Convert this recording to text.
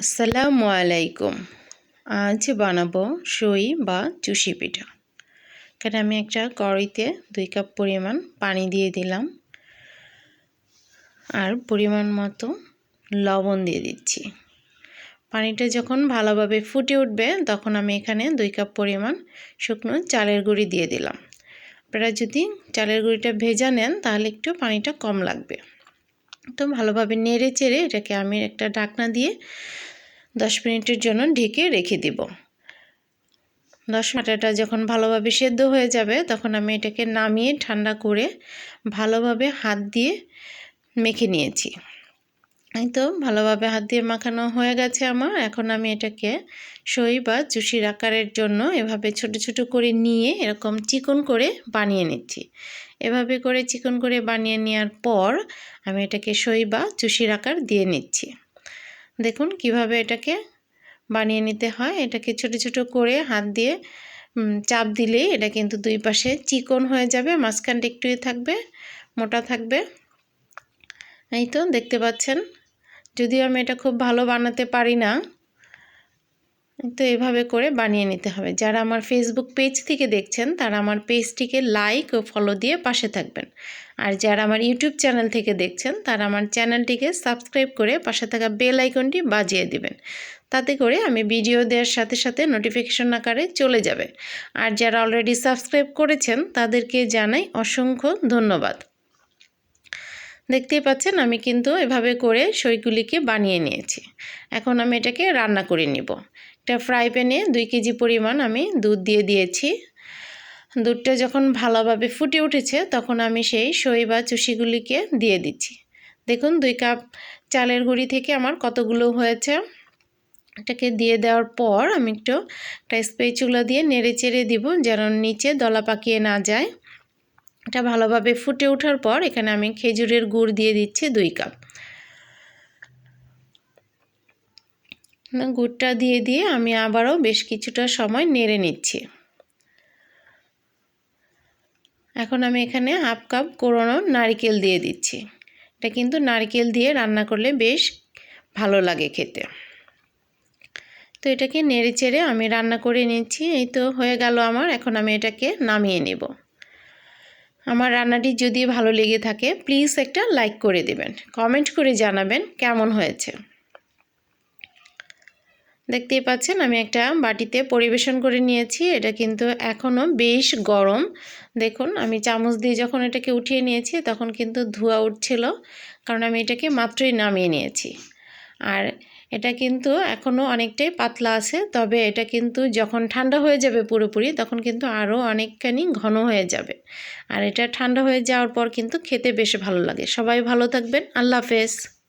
আসসালামু আলাইকুম। আজ বানাবো সই বা চুষি পিঠা। এখানে আমি একটা কড়াইতে দুই কাপ পরিমাণ পানি দিয়ে দিলাম। আর পরিমাণ মতো লবণ দিয়ে দিচ্ছি। পানিটা যখন ভালোভাবে ফুটে উঠবে, তখন আমি এখানে দুই কাপ পরিমাণ শুকনো চালের গুঁড়ি দিয়ে দিলাম। আপনারা যদি চালের গুঁড়িটা ভেজা নেন, তাহলে একটু পানিটা কম লাগবে। তো ভালোভাবে নেড়ে চেড়ে এটাকে আমি একটা ঢাকনা দিয়ে দশ মিনিটের জন্য ঢেকে রেখে দিব। দশ আটাটা যখন ভালোভাবে সেদ্ধ হয়ে যাবে, তখন আমি এটাকে নামিয়ে ঠান্ডা করে ভালোভাবে হাত দিয়ে মেখে নিয়েছি। এই তো ভালোভাবে হাত দিয়ে মাখানো হয়ে গেছে আমার। এখন আমি এটাকে সই বা চুষির আকারের জন্য এভাবে ছোট ছোট করে নিয়ে এরকম চিকন করে বানিয়ে নিচ্ছি। এভাবে করে চিকন করে বানিয়ে নেওয়ার পর আমি এটাকে সই বা চুষির আকার দিয়ে নিচ্ছি। দেখুন কীভাবে এটাকে বানিয়ে নিতে হয়। এটাকে ছোট ছোট করে হাত দিয়ে চাপ দিলেই এটা কিন্তু দুই পাশে চিকন হয়ে যাবে। মাঝখানটা একটুই থাকবে, মোটা থাকবে। এই তো দেখতে পাচ্ছেন যদিও আমি এটা খুব ভালো বানাতে পারি না, তো এভাবে করে বানিয়ে নিতে হবে। যারা আমার ফেসবুক পেজ থেকে দেখছেন, তারা আমার পেজটিকে লাইক ও ফলো দিয়ে পাশে থাকবেন। আর যারা আমার ইউটিউব চ্যানেল থেকে দেখছেন, তারা আমার চ্যানেলটিকে সাবস্ক্রাইব করে পাশে থাকা বেল আইকনটি বাজিয়ে দিবেন। তাতে করে আমি ভিডিও দেওয়ার সাথে সাথে নোটিফিকেশন আকারে চলে যাবে। আর যারা অলরেডি সাবস্ক্রাইব করেছেন, তাদেরকে জানাই অসংখ্য ধন্যবাদ। দেখতেই পাচ্ছেন, আমি কিন্তু এভাবে করে সইগুলিকে বানিয়ে নিয়েছি। এখন আমি এটাকে রান্না করে নিব। একটা ফ্রাই প্যানে দুই কেজি পরিমাণ আমি দুধ দিয়ে দিয়েছি। দুধটা যখন ভালোভাবে ফুটে উঠেছে, তখন আমি সেই সই বা চুষিগুলিকে দিয়ে দিচ্ছি। দেখুন, দুই কাপ চালের গুঁড়ি থেকে আমার কতগুলো হয়েছে। এটাকে দিয়ে দেওয়ার পর আমি একটু একটা স্পেচুলা দিয়ে নেড়ে চেড়ে দিব, যেন নিচে দলা পাকিয়ে না যায়। এটা ভালোভাবে ফুটে ওঠার পর এখানে আমি খেজুরের গুড় দিয়ে দিচ্ছি দুই কাপ। গুড়টা দিয়ে দিয়ে আমি আবারও বেশ কিছুটা সময় নেড়ে নিচ্ছি। এখন আমি এখানে হাফ কাপ কোরোনো নারিকেল দিয়ে দিচ্ছি। এটা কিন্তু নারকেল দিয়ে রান্না করলে বেশ ভালো লাগে খেতে। তো এটাকে নেড়ে চেড়ে আমি রান্না করে নিচ্ছি। এই তো হয়ে গেল আমার। এখন আমি এটাকে নামিয়ে নেব। আমার রান্নাটি যদি ভালো লেগে থাকে প্লিজ একটা লাইক করে দেবেন। কমেন্ট করে জানাবেন কেমন হয়েছে। দেখতেই পাচ্ছেন, আমি একটা বাটিতে পরিবেশন করে নিয়েছি। এটা কিন্তু এখনও বেশ গরম। দেখুন, আমি চামচ দিয়ে যখন এটাকে উঠিয়ে নিয়েছি, তখন কিন্তু ধোয়া উঠছিল, কারণ আমি এটাকে মাত্রই নামিয়ে নিয়েছি। আর এটা কিন্তু এখনও অনেকটাই পাতলা আছে, তবে এটা কিন্তু যখন ঠান্ডা হয়ে যাবে পুরোপুরি, তখন কিন্তু আরও অনেকখানি ঘন হয়ে যাবে। আর এটা ঠান্ডা হয়ে যাওয়ার পর কিন্তু খেতে বেশ ভালো লাগে। সবাই ভালো থাকবেন। আল্লাহ হাফেজ।